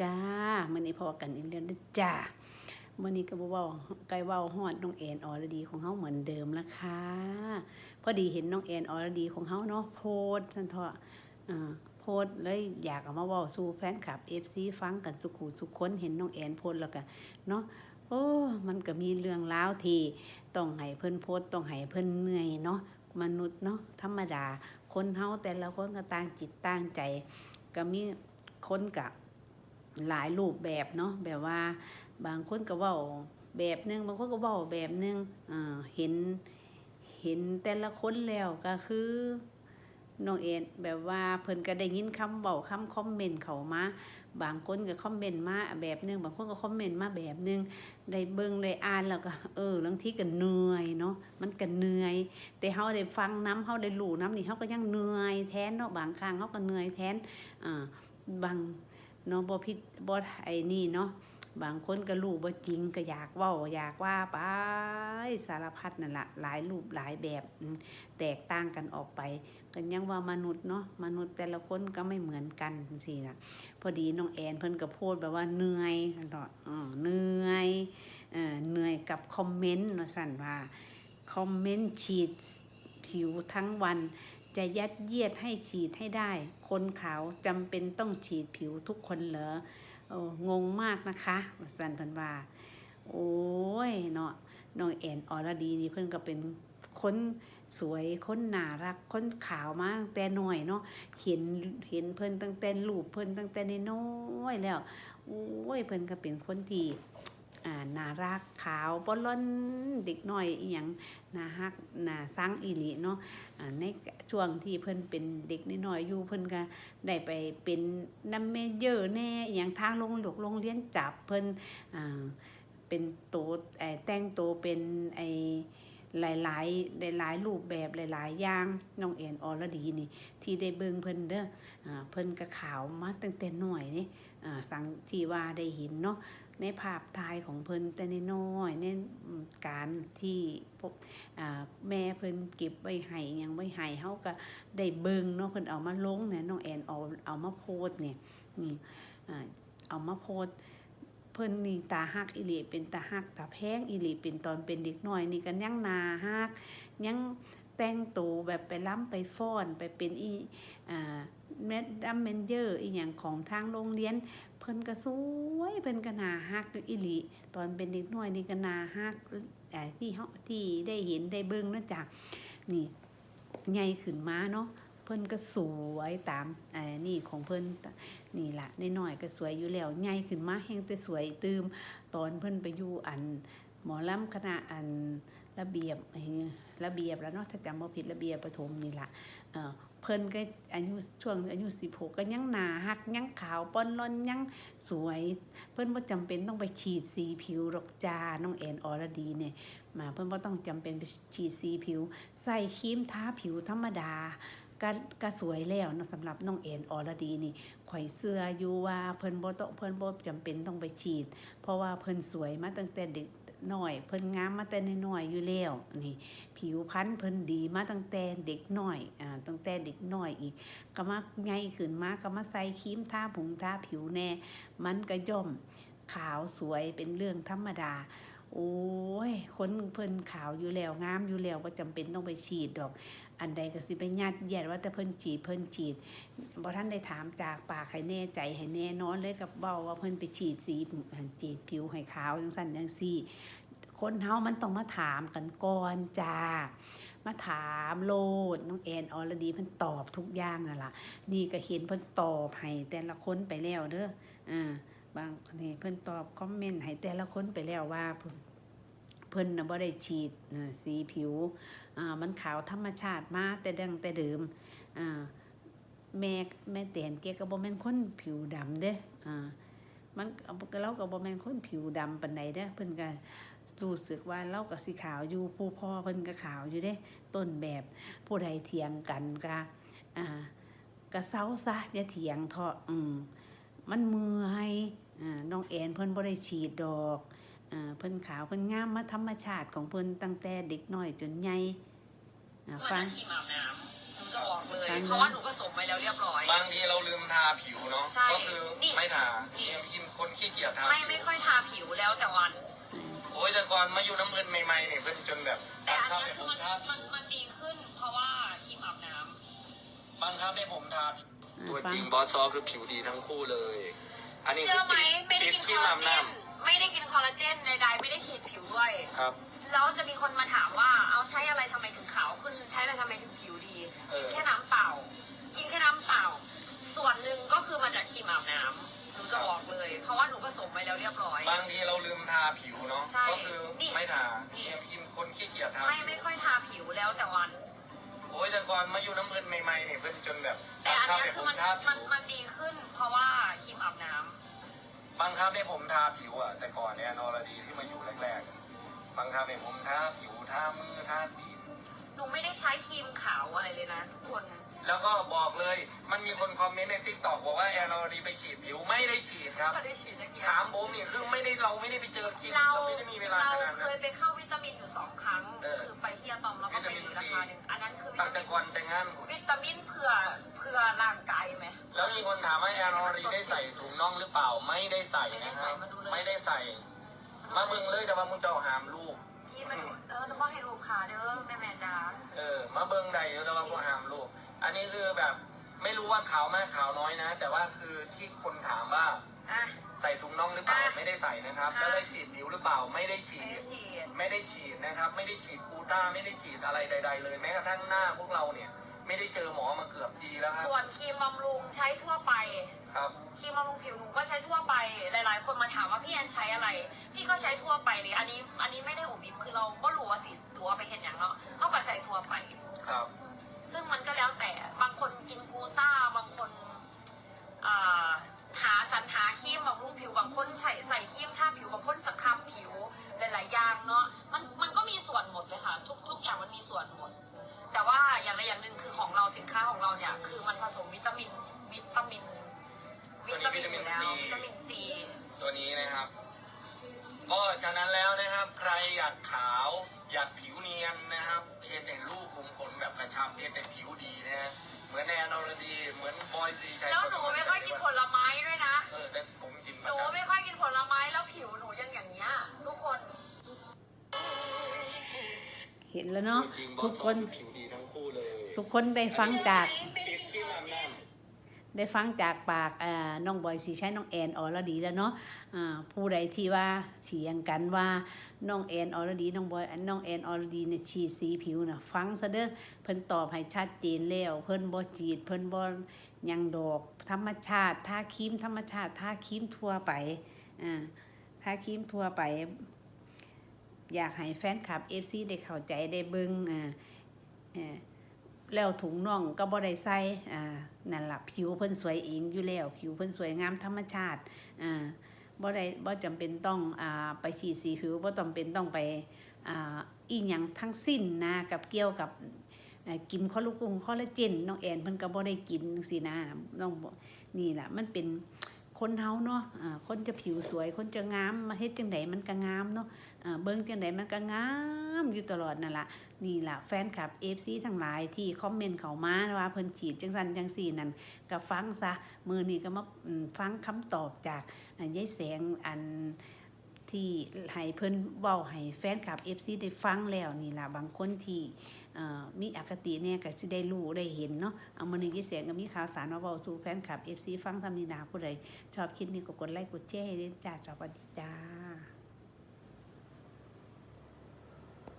จ้ามื้อนี้พอกันอีกแล้วเด้อจ้ามื้อนี้ก็บ่เว้าไกลเว้าฮอดน้องแอนออรดีของเฮาเหมือนเดิมละคะ พอดีเห็นน้องแอนออรดีของเฮาเนาะโพสต์ซั่นเถาะอ่าโพสเลยอยากเอามาเว้าสู่แฟนคลับ FC ฟังกันสุขุสุขคนเห็นน้องแอนโพสแล้วก็เนาะโอ้มันก็มีเรื่องราวที่ต้องให้เพิ่นโพสต์ต้องให้เพิ่นเหนื่อยเนาะมนุษย์เนาะธรรมดา คนเฮาแต่ละคนก็ต่างจิตต่างใจ ก็มีคนกับ หลายรูปแบบเนาะแบบว่าบางคนก็ว้าแบบหนึงบางคนก็ว้าแบบหนึงอ่าเห็นเห็นแต่ละคนแล้วก็คือน้องเอ็นแบบว่าเพิ่นก็ได้ยินคำเว้าคำคอมเมนต์เข้ามาบางคนก็คอมเมนต์มาแบบหนึงบางคนก็คอมเมนต์มาแบบหนึงได้เบิ่งได้อ่านแล้วก็เออบางทีก็เหนื่อยเนาะมันก็เหนื่อย แต่เฮาได้ฟังน้ำเฮาได้รู้น้ำนี่เฮาก็ยังเหนื่อยแทนเนาะบางครั้งเฮาก็เหนื่อยแทนอ่าบาง เนาะบ่ผิดบ่ไอ้นี่เนาะบางคนก็รู้บ่จริงก็อยากเว้าอยากว่าไปสารพัดนั่นละหลายรูปหลายแบบแตกต่างกันออกไปก็ยังว่ามนุษย์เนาะมนุษย์แต่ละคนก็ไม่เหมือนกันจังซี่น่ะพอดีน้องแอนเพิ่นก็โพสต์แบบว่าเหนื่อยตลอดเหนื่อยเหนื่อยกับคอมเมนต์ว่าซั่นว่าคอมเมนต์ฉีดผิวทั้งวัน จะยัดเยียดให้ฉีดให้ได้ คนขาวจำเป็นต้องฉีดผิวทุกคนเหรองงมากนะคะสันพันว่า โอ้ยเนาะน้องแอนออรดีนี่เพิ่นก็เป็นคนสวยคนน่ารักคนขาวมากแต่น้อยเนาะเห็นเห็นเพิ่นตั้งแต่รูปเพิ่นตั้งแต่น้อยแล้วโอ้ยเพิ่นก็เป็นคนที่ อ่าน่ารักขาวป้อนล้อนเด็กน้อยอีหยังน่าฮักน่าซังอีหลีเนาะในช่วงที่เพิ่นเป็นเด็กน้อยอยู่เพิ่นก็ได้ไปเป็นนัมเมเยอร์แน่อหย่างทางโรงหลกโรงเรียนจับเพิ่นอ่าเป็นโตไอ้แต่งโตเป็นไอหลายหลายหลายรูปแบบหลาย ๆ อย่างน้องเอ็นออรดีนี่ ที่ได้เบิ่งเพิ่นเด้อเพิ่นก็ขาวมาตั้งแต่น้อยนี่ สังที่ว่าได้เห็นเนาะในภาพถ่ายของเพิ่นแต่น้อยในการที่พบแม่เพิ่นเก็บไว้ให้ยังไว้ให้เฮาก็ได้เบิ่งเนาะเพิ่นเอามาลงเนี่ยน้องแอนเอาเอามาโพสเนี่ยนี่เอามาโพสเพิ่นนี่ตาฮักอีหลีเป็นตาฮักตาแพงอีหลีเป็นตอนเป็นเด็กน้อยนี่ก็ยังนาฮักยังแต่งตัวแบบไปล้ำไปฟ้อนไปเป็นอีอ่า แมดดัมเมนเยอร์อีหยังของทางโรงเรียน เพิ่นก็สวยเพิ่นก็น่าฮักอีหลีตอนเป็นเด็กน้อยนี่ก็น่าฮักเอ่ที่เฮาที่ได้เห็นได้เบิ่งนั่นจากนี่ใหญ่ขึ้นมาเนาะเพิ่นก็สวยตามเอ่อนี่ของเพิ่นนี่ล่ะน้อยๆก็สวยอยู่แล้วใหญ่ขึ้นมาแฮงแต่สวยตืมตอนเพิ่นไปอยู่อันหมอลำคณะอัน ระเบียบไอ้ระเบียบแล้วเนาะถ้าจำบ่ผิดระเบียบประถมนี่ละเออเพิ่นก็อายุช่วงอายุ16ก็ยังหนาฮักยังขาวป้อนล่อนยังสวย เพิ่นบ่จำเป็นต้องไปฉีดสีผิวหรอกจ้าน้องแอนออรดีเนี่ยมาเพิ่นบ่ต้องจำเป็นไปฉีดสีผิว ใส่ครีมทาผิวธรรมดาก็ก็สวยแล้วนะสำหรับน้องเอ็นอรดีนี่ข่อยเสื้ออยู่ว่าเพิ่นบ่ต้องเพิ่นบ่จำเป็นต้องไปฉีด เพราะว่าเพิ่นสวยมาตั้งแต่เด็ก หน่อย เพิ่นงามมาแต่น้อยอยู่แล้วนี่ผิวพรรณเพิ่นดีมาตั้งแต่เด็กหน่อยอ่าตั้งแต่เด็กหน่อยอีกก็มาใหญ่ขึ้นมาก็มาใส่ครีมทาผงทาผิวแน่ มันก็ย่อมขาวสวยเป็นเรื่องธรรมดา โอ้ยคนเพิ่นขาวอยู่แล้วงามอยู่แล้วก็จำเป็นต้องไปฉีดดอก อันใดก็สิไปยัดเยียดว่าแต่เพิ่นฉีดเพิ่นฉีดบ่ท่านได้ถามจากปากให้แน่ใจให้แน่นอนเลยกับเบ้าว่าเพิ่นไปฉีดสีฉีดผิวให้ขาวจังซั่นจังซี่คนเฮามันต้องมาถามกันก่อนจ้า มาถามโลดน้องแอนออลดีเพิ่นตอบทุกอย่างนั่นล่ะ นี่ก็เห็นเพิ่นตอบให้แต่ละคนไปแล้วเด้ออ่าบางนี่เพิ่นตอบคอมเมนต์ให้แต่ละคนไปแล้วว่าเพิ่น เพิ่นน่ะบ่ได้ฉีดสีผิวอ่ามันขาวธรรมชาติมาแต่ดังแต่เดิมอ่าแม่แม่แตนแกก็บ่แม่นคนผิวดำเด้อ่ามันเราก็บ่แม่นคนผิวดำปานใดเด้อเพิ่นก็รู้สึกว่าเราก็สิขาวอยู่ผู้พ่อเพิ่นก็ขาวอยู่เด้ ต้นแบบผู้ใดเถียงกันก็อ่าก็เซาซะอย่าเถียงเถาะอืมมันมื่อยอ่าน้องแอนเพิ่นบ่ได้ฉีดดอก เพิ่นขาวเพิ่นงามมาธรรมชาติของเพิ่นตั้งแต่เด็กน้อยจนใหญ่อ่าเมื่อฟังนั้นทีมอาบน้ำมันก็อบอกเลยทางนั้นเพราะว่าหนูผสมไว้แล้วเรียบร้อย บางทีเราลืมทาผิวเนาะใช่ก็คือนี่ไม่ทานี่เนี่ยกินคนขี้เกียจทา ไม่ไม่ค่อยทาผิวแล้วแต่วัน โอ้ยแต่ก่อนมาอยู่น้ำเงินใหม่ๆเนี่ยเพิ่นจนแบบ แต่อันบังเนี้ยคัคืบอให้มันผมทามันมันดีขึ้น เพราะว่าครีมอาบน้ำบังคับให้ผมทาผิวอ่าตัวฟัจงริงบอสซอคือผิวดีทั้งคู่เลย อันนี้เชื่อไหมคืไม่ได้กินที่คอลลาเจน้ำน ไม่ได้กินคอลลาเจนใดๆไม่ได้ฉีดผิวด้วย ครับ แล้วจะมีคนมาถามว่าเอาใช้อะไรทำไมถึงขาวขึ้นใช้อะไรทำไมถึงผิวดี เอกินอแค่น้ำเปล่า กินแค่น้ำเปล่า ส่วนหนึ่งก็คือมาจากครีมอาบน้ำหนูจะบอกเลย เพราะว่าหนูผสมไว้แล้วเรียบร้อย บางทีเราลืมทาผิวเนาะ ใช่ก็คือนี่ไม่ทานี่ เนี่ยกินคนขี้เกียจทาไม่ไม่ค่อยทาผิวแล้วแต่วัน โอ้ยแต่ก่อนมาอยู่น้ำเงินใหม่ๆเนี่ยเพิ่นจนแบบแต่อันบังคับเนี้ยให้คืผอมมันทาผิมันวมันดีขึ้น เพราะว่าครีมอาบน้ำ บังคับให้ผมทาผิวอะแต่ก่อนเนี่ยนอรดีที่มาอยู่แรกๆบังคับให้ผมทาผิวทามือทาตีนหนูไม่ได้ใช้ครีมขาวอะไรเลยนะทุกคน แล้วก็บอกเลย มันมีคนคอมเมนต์ในทิกตอกบอกว่าแอนอรดีไปฉีดผิวไม่ได้ฉีดครับ ก็ได้ฉีดตะเกียถามผมนี่คือไม่ได้เราไม่ได้ไปเจอคลิปเราเราไม่ได้มีเวลาเราขนาดเคนั้น ยไปเข้าวิตามินอยู่สองครั้ง เออ คือไปที่อะตอมแล้วก็ไปอีกราคาหนึ่งอันนั้นคือวิตั้งตาแต่มินก่อนแต่งงาน วิตามินเพื่อเพื่อร่างกายไหม แล้วมีคนถามว่าแอนอรดีได้ใส่ถุงน่องหรือเปล่าไม่ได้ใส่นะครับไม่ได้ใส่ มาเบิ่งเลยแต่ว่ามึงจะเอาหามลูก ที่มันเออต้องบอกให้รูปขาเด้อแม่แม่จ้าเออมาเบิ่งใดเดี๋ยวแต่ว่ากูหามลูก อันนี้คือแบบไม่รู้ว่าขาวมากขาวน้อยนะ แต่ว่าคือที่คนถามว่าอะ ใส่ถุงน่องหรือเปล่าอะไม่ได้ใส่นะครับ อะ แล้วได้ฉีดผิวหรือเปล่าไม่ได้ฉีไม่ได้ด ฉีด ไม่ได้ฉีดนะครับ ไม่ได้ฉีดกูต้าไม่ได้ฉีดอะไรใด ๆ เลยแม้กระทั่งหน้าพวกเราเนี่ยไม่ได้เจอหมอมาเกือบปีแล้วครับส่วนครีมบำรุงใช้ทั่วไป ครับ ครีมบำรุงผิวหนูก็ใช้ทั่วไป หลายๆ คนมาถามว่าพี่แอนใช้อะไร พี่ก็ใช้ทั่วไปเลย อันนี้ อันนี้ไม่ได้อุบอิบคือเราก็รู้ว่าสิตัวไปเห็นอย่างเนาะเท่ากับใส่ทั่วไป ครับ ส่วนหมด แต่ว่าอย่างใดอย่างหนึ่งคือของเราสินค้าของเราเนี่ย คือมันผสมวิตามินวิตามิน วิตามินอยู่แล้ววิตามินซีตัวนี้นะครับก็ฉะนั้นแล้วนะครับ ใครอยากขาวอยากผิวเนียนนะครับเพจในรูปคุมขนแบบกระชับเพจในผิวดีนะฮะเหมือนแอนอรดีเหมือนบอยซีชัยแล้วหนูไม่ค่อยกินผลไม้ด้วยนะเออแต่ผมกินปหระนูจำไม่ค่อยกินผลไม้แล้วผิวหนูยังอย่างเงี้ยทุกคน เห็นแล้วเนาะจริงๆทุกคนบอสซอผิวดีทั้งคู่เลยทุกคนได้ฟังจากไม่ได้กินคอลลาเจนได้ฟังจากปากอ่าน้องบอยสีใช้น้องแอนอรดีแล้วเนาะอ่าผู้ใดที่ว่าเถียงกันว่าน้องแอนอรดีน้องบอยน้องแอนอรดีเนี่ยฉีดสีผิวน่ะฟังซะเด้อเพิ่นตอบให้ชัดเจนแล้วเพิ่นบ่ฉีดเพิ่นบ่หยังดอกธรรมชาติทาครีมธรรมชาติทาครีมทั่วไปอ่าทาครีมทั่วไป อยากให้แฟนคลับ FC ได้เข้าใจได้เบิ่งอ่าแล้วถุงน่องก็บ่ได้ใส่อ่านั่นละผิวเพิ่นสวยเองอยู่แล้ว ผิวเพิ่นสวยงามธรรมชาติอ่าบ่ได้บ่จำเป็นต้องอ่าไปฉีดสีผิวบ่จำเป็นต้องไปอ่าอีหยังทั้งสิ้นนะกับเกี่ยวกับกินคอลลาจงคอลลาเจนน้องแอนเพิ่นก็บ่ได้กินจังซี่นะน้องนี่ล่ะมันเป็น คนเฮาเนาะคนจะผิวสวย คนจะงามมาเฮ็ดจังไดมันก็งามเนาะเบิ่งจังไดมันก็งามอยู่ตลอดนั่นละนี่ล่ะแฟนคลับ FC ทั้งหลายที่คอมเมนต์เข้ามาว่าเพิ่นฉีดจังซั่นจังซี่นั่นก็ฟังซะมื้อนี้ก็มาฟังคำตอบจากอ่ายายแสงอัน ที่ให้เพิ่นเว้าให้แฟนคลับ FC ได้ฟังแล้วนี่ล่ะบางคนที่มีอคติเนี่ยก็สิได้รู้ได้เห็นเนาะเอามานี้ยายแสงก็มีข่าวสารมาเว้าสู่แฟนคลับ FC ฟังทำนี่นาผู้ใดชอบคลิปนี้ก็กดไลค์กดแชร์ให้ด้วยจ้าสวัสดีจ้า